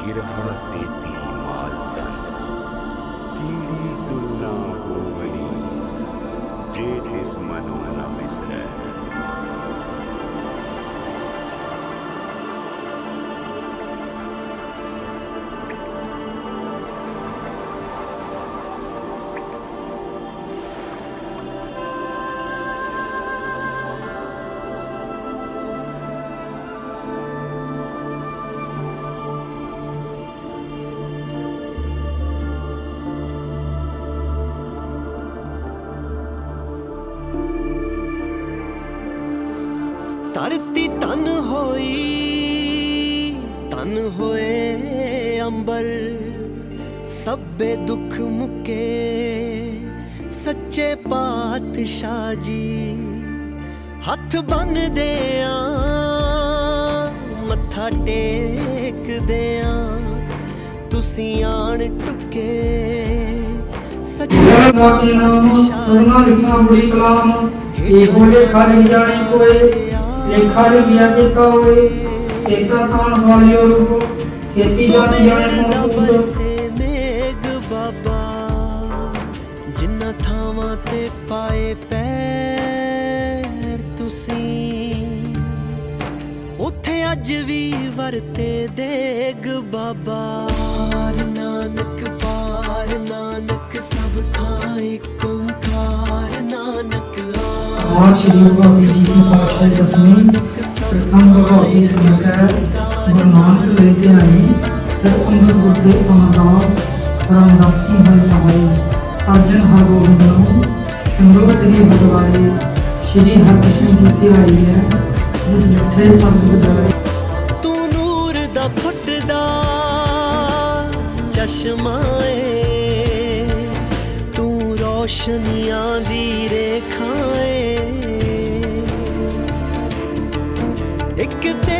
கிரகண சேத்தி மால்தன் கீழி துல்லா கோவலி ஜேதிஸ் மனோன மிஸ்ர ਅੰਬਰ ਸਭੇ ਦੁੱਖ ਮੁਕੇ ਸੱਚੇ ਪਾਤਸ਼ਾਹ ਜੀ ਹੱਥ ਬੰਨਦੇ ਆ ਮੱਥਾ ਟੇਕਦੇ ਆ ਤੁਸੀਂ ਆਣ ਟੁੱਕੇ ਸੱਚੇ ਬੁੜੀ ਕਲਾਮ ਇਹੋ ਲੇਖਾ ਨਹੀਂ ਜਾਣੀ ਕੋਏ ਲੇਖਾ ਲਿਖਿਆ ਕੀਤਾ ਹੋਏ ਏਕਾ ਕਾਣ ਵਾਲਿਓ ਰੂਪ ਖੇਤੀ ਜਾਣੇ ਕੋ ਪੁੱਤ ਬਰਸੇ ਮੇਘ ਬਾਬਾ ਜਿੰਨਾ ਥਾਵਾਂ ਤੇ ਪਾਏ ਪੈਰ ਤੁਸੀਂ ਉੱਥੇ ਅੱਜ ਵੀ ਵਰਤੇ ਦੇਗ ਬਾਬਾ। ਨਾਨਕ ਪਾਰ ਨਾਨਕ ਸਭ ਥਾਂ ਇੱਕ ਓੰਕਾਰ ਨਾਨਕ ਮਾਂ ਸ਼੍ਰੀ ਗੁਰੂ ਜੀ ਦੀ ਪਾਤਸ਼ਾਹੀ ਦਸਵੀਂ ਪ੍ਰਥਮ ਭਗਵਤੀ ਸਮਕੈ ਗੁਰੂ ਲੈ ਕੇ ਆਈ ਫਿਰ ਅੰਗਦ ਗੁਰਦੇ ਅਮਰਦਾਸ ਰਾਮਦਾਸੀ ਹੋਏ ਸਹਾਈ ਅਰਜਨ ਹਰਗੋਬਿੰਦ ਨੂੰ ਸੰਗੋ ਸ੍ਰੀ ਹਰਵਾਏ ਸ਼੍ਰੀ ਹਰਿਕ੍ਰਿਸ਼ਨ ਜੀ ਤੇ ਆਈ ਹੈ, ਜਿਸ ਜੁਠੇ ਸਭ ਬੁਝਾਏ ਤੂੰ ਨੂਰ ਦਾ ਫੁੱਟਦਾ ਚਸ਼ਮਾ ਏ। ਤੂੰ ਰੋਸ਼ਨੀਆਂ ਦੀ ਰੇਖਾ ਏ। ਇੱਕ ਤੇਰਾ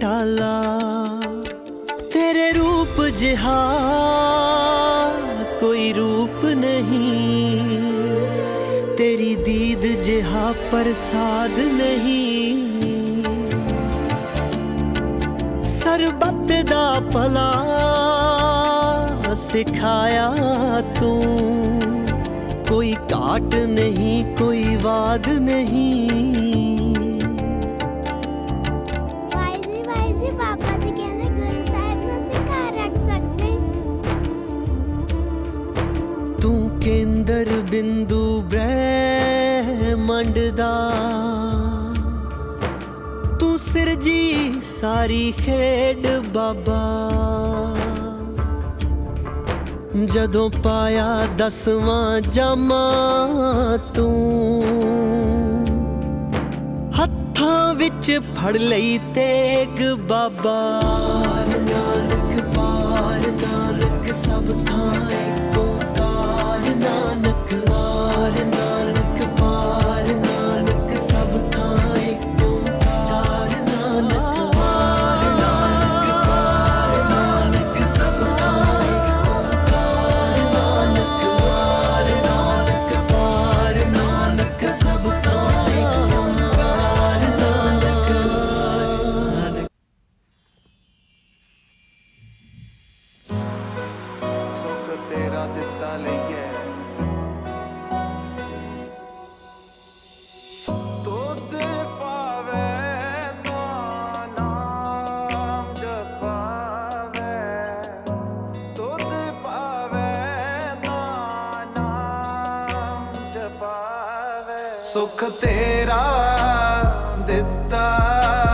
ਟਾਲਾ ਤੇਰੇ ਰੂਪ ਜਿਹਾ ਕੋਈ ਰੂਪ ਨਹੀਂ। ਤੇਰੀ ਦੀਦ ਜਿਹਾ ਪ੍ਰਸਾਦ ਨਹੀਂ। ਸਰਬੱਤ ਦਾ ਭਲਾ ਸਿਖਾਇਆ ਤੂੰ। ਕੋਈ ਘਾਟ ਨਹੀਂ ਕੋਈ ਵਾਦ ਨਹੀਂ। ਜੀ ਕਹਿੰਦੇ ਗੁਰੂ ਸਾਹਿਬ ਨੂੰ ਰੱਖ ਸਕਦੇ। ਤੂੰ ਕੇਂਦਰ ਬਿੰਦੂ ਬ੍ਰਹਿਮੰਡ ਦਾ ਤੂੰ ਸਿਰਜੀ ਸਾਰੀ ਖੇਡ ਬਾਬਾ। ਜਦੋਂ ਪਾਇਆ ਦਸਵਾਂ ਜਾਮਾ ਤੂੰ, ਹੱਥਾਂ ਵਿੱਚ ਫੜ ਲਈ ਤੇਗ ਬਾਬਾ। ਨਾਨਕ, ਪਾਰ ਨਾਨਕ, ਸਭ ਥਾਂ ਇੱਕ ਸੁਖ ਤੇਰਾ ਦਿੱਤਾ।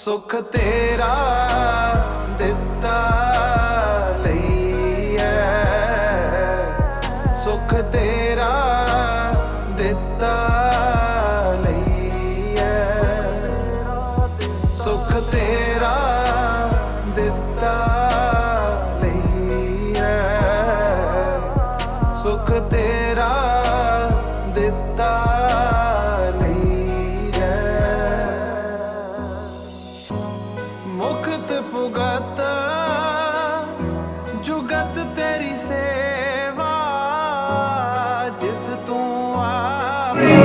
ਸੁਖ ਤੇਰਾ ਦਿੱਤਾ ਲਈਐ ਸੁਖ ਤੇਰਾ ਦਿੱਤਾ ਲਈਐ ਸੁਖ ਤੇਰਾ ਦਿੱਤਾ ਲਈਐ ਸੁਖ ਤੇਰਾ ਦਿੱਤਾ ਜੁਗਤ ਜੁਗਤ ਤੇਰੀ ਸੇਵਾ ਜਿਸ ਤੂੰ ਆਪੇ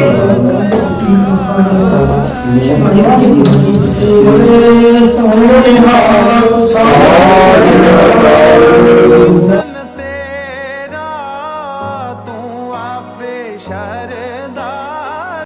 ਸੋਹਣੇ ਹਾਲ ਸਾਰੇ